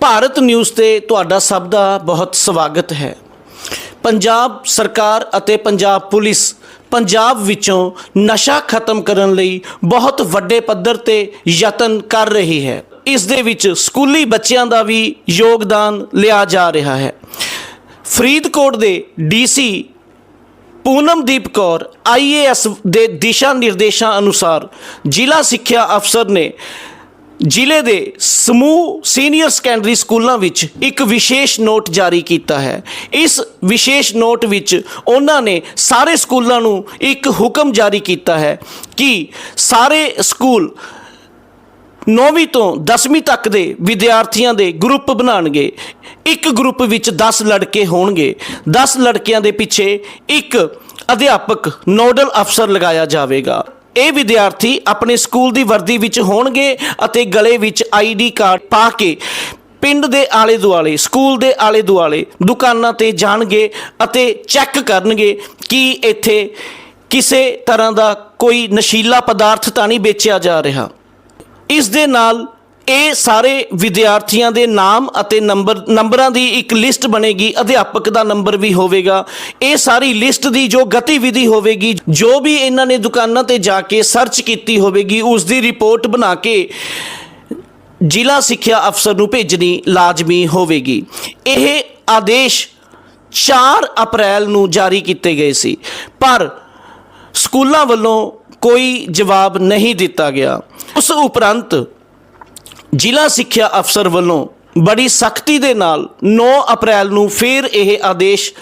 Bharat news ਤੇ ਤੁਹਾਡਾ ਸਭ ਦਾ ਬਹੁਤ ਸਵਾਗਤ ਹੈ। ਪੰਜਾਬ ਸਰਕਾਰ ਅਤੇ ਪੰਜਾਬ ਪੁਲਿਸ ਪੰਜਾਬ ਵਿੱਚੋਂ ਨਸ਼ਾ ਖਤਮ ਕਰਨ ਲਈ ਬਹੁਤ ਵੱਡੇ ਪੱਧਰ ਤੇ ਯਤਨ ਕਰ ਰਹੀ ਹੈ। ਇਸ ਦੇ ਵਿੱਚ ਸਕੂਲੀ ਬੱਚਿਆਂ ਦਾ ਵੀ ਯੋਗਦਾਨ ਲਿਆ ਜਾ ਰਿਹਾ ਹੈ। ਫਰੀਦਕੋਟ ਦੇ ਡੀਸੀ ਪੂਨਮਦੀਪ ਕੌਰ ਆਈਏਐਸ ਦੇ ਦਿਸ਼ਾ ਨਿਰਦੇਸ਼ਾਂ ਅਨੁਸਾਰ ਜ਼ਿਲ੍ਹਾ ਸਿੱਖਿਆ ਅਫਸਰ ਨੇ ਜ਼ਿਲ੍ਹੇ ਦੇ ਸਮੂਹ ਸੀਨੀਅਰ ਸੈਕੰਡਰੀ ਸਕੂਲਾਂ ਵਿੱਚ ਇੱਕ ਵਿਸ਼ੇਸ਼ ਨੋਟ ਜਾਰੀ ਕੀਤਾ ਹੈ। ਇਸ ਵਿਸ਼ੇਸ਼ ਨੋਟ ਵਿੱਚ ਉਹਨਾਂ ਨੇ ਸਾਰੇ ਸਕੂਲਾਂ ਨੂੰ ਇੱਕ ਹੁਕਮ ਜਾਰੀ ਕੀਤਾ ਹੈ ਕਿ ਸਾਰੇ ਸਕੂਲ 9ਵੀਂ ਤੋਂ 10ਵੀਂ ਤੱਕ ਦੇ ਵਿਦਿਆਰਥੀਆਂ ਦੇ ਗਰੁੱਪ ਬਣਾਉਣਗੇ। ਇੱਕ ਗਰੁੱਪ ਵਿੱਚ 10 ਲੜਕੇ ਹੋਣਗੇ। 10 ਲੜਕਿਆਂ ਦੇ ਪਿੱਛੇ ਇੱਕ ਅਧਿਆਪਕ, ਨੋਡਲ ਅਫਸਰ ਲਗਾਇਆ ਜਾਵੇਗਾ। ਇਹ ਵਿਦਿਆਰਥੀ ਆਪਣੇ ਸਕੂਲ ਦੀ ਵਰਦੀ ਵਿੱਚ ਹੋਣਗੇ ਅਤੇ ਗਲੇ ਵਿੱਚ ਆਈਡੀ ਕਾਰਡ ਪਾ ਕੇ ਪਿੰਡ ਦੇ ਆਲੇ ਦੁਆਲੇ ਸਕੂਲ ਦੇ ਆਲੇ ਦੁਆਲੇ ਦੁਕਾਨਾਂ ਤੇ ਜਾਣਗੇ ਅਤੇ ਚੈੱਕ ਕਰਨਗੇ ਕਿ ਇੱਥੇ ਕਿਸੇ ਤਰ੍ਹਾਂ ਦਾ ਕੋਈ ਨਸ਼ੀਲਾ ਪਦਾਰਥ ਤਾਂ ਨਹੀਂ ਵੇਚਿਆ ਜਾ ਰਿਹਾ। ਇਸ ਦੇ ਨਾਲ ਇਹ ਸਾਰੇ ਵਿਦਿਆਰਥੀਆਂ ਦੇ ਨਾਮ ਅਤੇ ਨੰਬਰ, ਨੰਬਰਾਂ ਦੀ ਇੱਕ ਲਿਸਟ ਬਣੇਗੀ, ਅਧਿਆਪਕ ਦਾ ਨੰਬਰ ਵੀ ਹੋਵੇਗਾ। ਇਹ ਸਾਰੀ ਲਿਸਟ ਦੀ ਜੋ ਗਤੀਵਿਧੀ ਹੋਵੇਗੀ, ਜੋ ਵੀ ਇਹਨਾਂ ਨੇ ਦੁਕਾਨਾਂ ਤੇ ਜਾ ਕੇ ਸਰਚ ਕੀਤੀ ਹੋਵੇਗੀ, ਉਸ ਦੀ ਰਿਪੋਰਟ ਬਣਾ ਕੇ ਜ਼ਿਲ੍ਹਾ ਸਿੱਖਿਆ ਅਫਸਰ ਨੂੰ ਭੇਜਣੀ ਲਾਜ਼ਮੀ ਹੋਵੇਗੀ। ਇਹ ਆਦੇਸ਼ 4 ਅਪ੍ਰੈਲ ਨੂੰ ਜਾਰੀ ਕੀਤੇ ਗਏ ਸੀ, ਪਰ ਸਕੂਲਾਂ ਵੱਲੋਂ ਕੋਈ ਜਵਾਬ ਨਹੀਂ ਦਿੱਤਾ ਗਿਆ। ਉਸ ਉਪਰੰਤ ਜ਼ਿਲ੍ਹਾ ਸਿੱਖਿਆ ਅਫਸਰ ਵੱਲੋਂ ਬੜੀ ਸਖਤੀ ਦੇ ਨਾਲ 9 ਅਪ੍ਰੈਲ ਨੂੰ ਫਿਰ ਇਹ ਆਦੇਸ਼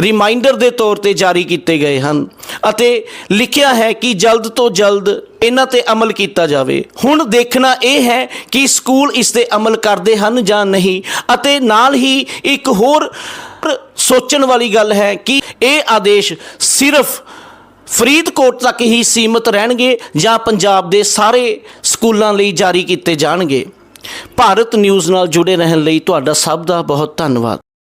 ਰਿਮਾਈਂਡਰ ਦੇ ਤੌਰ ਤੇ ਜਾਰੀ ਕੀਤੇ ਗਏ ਹਨ ਅਤੇ ਲਿਖਿਆ ਹੈ ਕਿ ਜਲਦ ਤੋਂ ਜਲਦ ਇਹਨਾਂ ਤੇ ਅਮਲ ਕੀਤਾ ਜਾਵੇ। ਹੁਣ ਦੇਖਣਾ ਇਹ ਹੈ ਕਿ ਸਕੂਲ ਇਸ ਤੇ ਅਮਲ ਕਰਦੇ ਹਨ ਜਾਂ ਨਹੀਂ ਅਤੇ ਨਾਲ ਹੀ ਇੱਕ ਹੋਰ ਸੋਚਣ ਵਾਲੀ ਗੱਲ ਹੈ ਕਿ ਇਹ ਆਦੇਸ਼ ਸਿਰਫ ਫਰੀਦਕੋਟ ਤੱਕ ਹੀ ਸੀਮਤ ਰਹਿਣਗੇ ਜਾਂ ਪੰਜਾਬ ਦੇ ਸਾਰੇ ਸਕੂਲਾਂ ਲਈ ਜਾਰੀ ਕੀਤੇ ਜਾਣਗੇ। ਭਾਰਤ ਨਿਊਜ਼ ਨਾਲ ਜੁੜੇ ਰਹਿਣ ਲਈ ਤੁਹਾਡਾ ਸਭ ਦਾ ਬਹੁਤ ਧੰਨਵਾਦ।